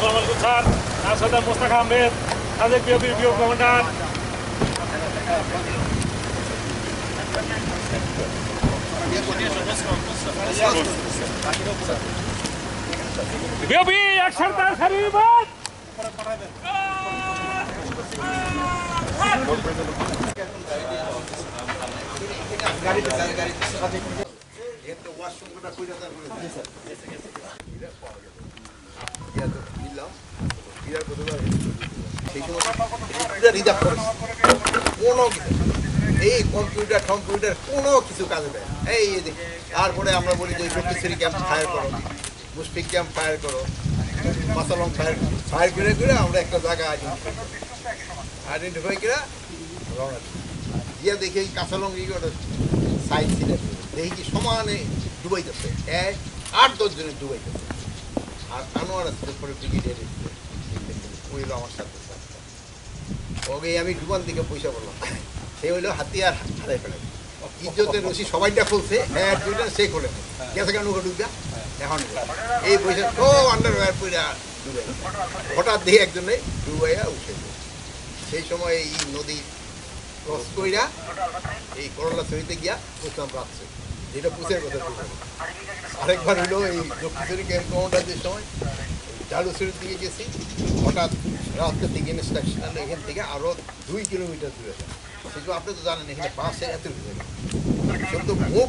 কামাল গুলশান তার সাথে মোস্তাক আহমেদ, সাদেক বিওপির বিও কমান্ডার। বিওপি একসাথে তার সারি বাদ সেই সময় তারপরে আমরা বলি যে শক্তিশালী ক্যাম্প ফায়ার করো মুশফিক ক্যাম্প ফায়ার করো মাসালং ফায়ার ফায়ার করে করে আমরা একটা জায়গা আইডেন্টিফাই করে রওনা। গিয়া দেখি কাঁচালং এই একটা সাইড ছিল দেখি কি সমানে ডুবাইতেছে এক আট দশ জনের ডুবাইতেছে আর আনোয়ার আসতে পরে ব্রিগেডিয়ার ওই আমার সাথে। ওকে আমি ডুবান দিকে পয়সা বললাম সে হইল হাতিয়ার হারাই ফেলে। ইজ্জতের রশি সবাইটা খুলছে হ্যাঁ দুইটা, সে খোলে গেছে কেন ওকে ডুববা এখন এই পয়সা সব আন্ডার ওয়ার পয়সা ডুবে হঠাৎ দিয়ে একজনে ডুবাইয়া উঠে। সেই সময় এই নদী ক্রস কইরা এই করলা ছড়িতে গিয়া বুঝলাম রাখছে। যেটা পুষের কথা। আরেকবার হইল এই দক্ষিণেশ্বরী ক্যাম্প কমান্ডারদের সময় জালুসুরের দিকে গেছি। হঠাৎ রাস্তার দিকে স্টেশন এখান থেকে আরও দুই কিলোমিটার দূরে সেগুলো আপনি তো জানেন, এখানে বাসে এত ভিতরে সব তো মুভ